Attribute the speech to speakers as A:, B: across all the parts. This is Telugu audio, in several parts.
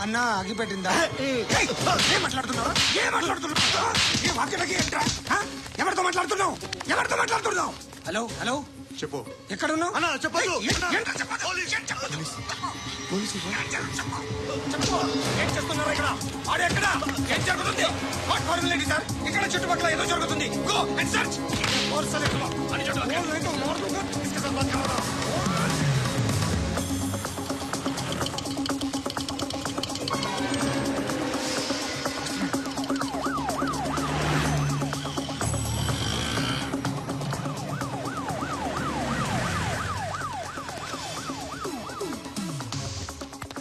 A: అన్నా అగిపెట్టిందా ఏం మాట్లాడుతున్నావు? ఏం మాట్లాడుతున్నావు? ఏ వాక్యలకి ఏంట్రా? హ? ఎవరితో మాట్లాడుతున్నావు? ఎవరితో మాట్లాడుతున్నావు? Hello hello.
B: చెప్పు.
A: ఎక్కడ ఉన్నావు
B: అన్నా,
A: ఏం- చెప్పు. ఏం చేస్తున్నారు ఇక్కడ? ఆడు ఎక్కడ? ఏం జరుగుతుంది? What foreign lady sir? ఇక్కడ చుట్టుపక్కల ఏదో జరుగుతుంది. Go and search.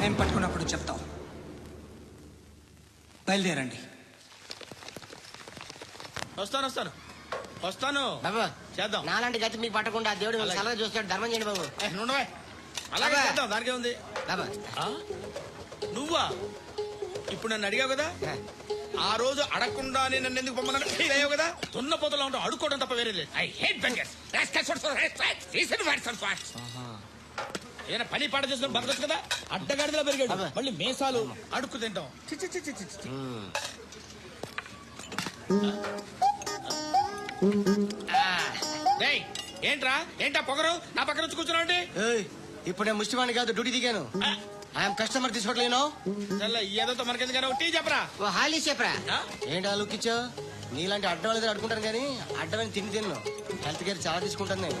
A: మేము పట్టుకున్నప్పుడు చెప్తాం బయలుదేరండి.
C: వస్తాను వస్తాను. వస్తాను.
D: బాబు
C: చేద్దాం.
D: నాలాంటి గతి మీకు పట్టకుండా దేవుడు మిమ్మల్ని సలహా చూస్తాడు. ధర్మం చేయండి బాబు.
C: నుండవే. అలాగే. చేద్దాం దానికే ఉంది.
D: బాబు.
C: ఆ? నువ్వా? ఇప్పుడు నన్ను అడిగావు కదా? ఆ. రోజు అడగకుండానే నన్ను ఎందుకు పొమ్మన్నాడు? ఫీల్ అయ్యావు కదా? దున్న పోతలో ఉంటావు అడుక్కోవడం తప్ప వేరే లేదు. ఐ హేట్ బెంగర్స్ ఏదైనా పని పాట చేసుకుని బతకొచ్చు కదా? అడ్డగాడిదలా పెరిగాడు. మళ్ళీ మేసాలు అడుక్కు తింటాం. చి, చి, చి, చి, చి, చి. డేయ్, ఏంట్రా? ఏంటా పొగరు? నా పక్కన వచ్చి కూర్చున్నావు
D: ఇప్పుడు నేను ముష్టివాణి కాదు డ్యూటీ దిగాను. ఐఎమ్ కస్టమర్ తీసుకోవట్లేను
C: ఏదో మనకెందుకైనా టీ చెప్పరా?
D: ఓ హాలీ చెప్పరా? ఏంటి ఆ లుక్ ఇచ్చావు నీలాంటి అడ్డం వాళ్ళ అడుకుంటాను కానీ అడ్డమైన తిండి తిన్ను. హెల్త్ కేర్ చాలా తీసుకుంటాను నేను.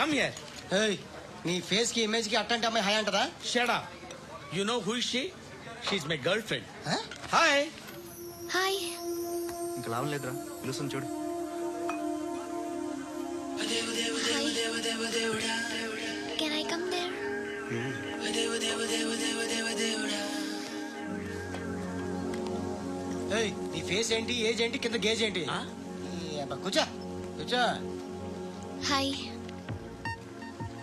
C: Come here
D: ఏయ్ నీ ఫేస్కి ఇమేజ్కి అట్టంటే అమ్మాయి hi అంటదా?
C: Shut up you know who is she she is my girlfriend? Hi
E: hi
F: ఇంకా లాభం లేదురా. చూడు.
E: కెన్ ఐ కమ్ దేర్
D: ఏయ్ నీ ఫేస్ ఏంటి ఏజ్ ఏంటి కింద గేజ్ ఏంటి? కూర్చో. కూర్చో.
E: హాయ్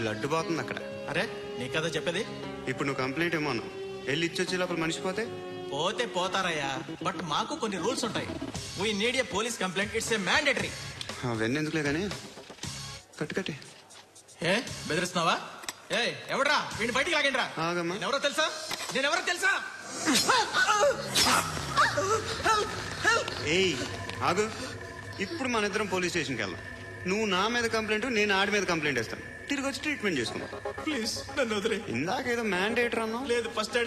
G: బ్లడ్ పోతుంది అక్కడ.
H: అరే నీ కదా చెప్పేది?
G: ఇప్పుడు నువ్వు కంప్లైంట్ ఏమో అన్నావు. వెళ్ళి ఇచ్చొచ్చే లోపల మనిషి పోతే?
H: పోతే పోతారయ్యా. బట్ మాకు కొన్ని రూల్స్ ఉంటాయి. We need a police complaint it's a mandatory
G: అవన్నీ ఎందుకులే కానీ? కట్టు కట్టి.
H: ఏ బెదిరిస్తున్నావా? ఏ ఎవడ్రా? వీడిని బయటికి లాగండి రా
G: ఆగమ్మా.
H: ఎవరో తెలుసా? నేను ఎవరో తెలుసా?
G: ఏయ్ ఆగు. ఇప్పుడు మన ఇద్దరం పోలీస్ స్టేషన్కి వెళ్దాం. నువ్వు నా మీద కంప్లైంట్ నేను ఆడి మీద కంప్లైంట్ ఇస్తాను తిరిగి వచ్చి ట్రీట్మెంట్ చేసుకుందాం.
H: ప్లీజ్ నన్ను వదిలే
G: ఇందాక ఏదో మ్యాండేటర్ అన్నావు
H: లేదు ఫస్ట్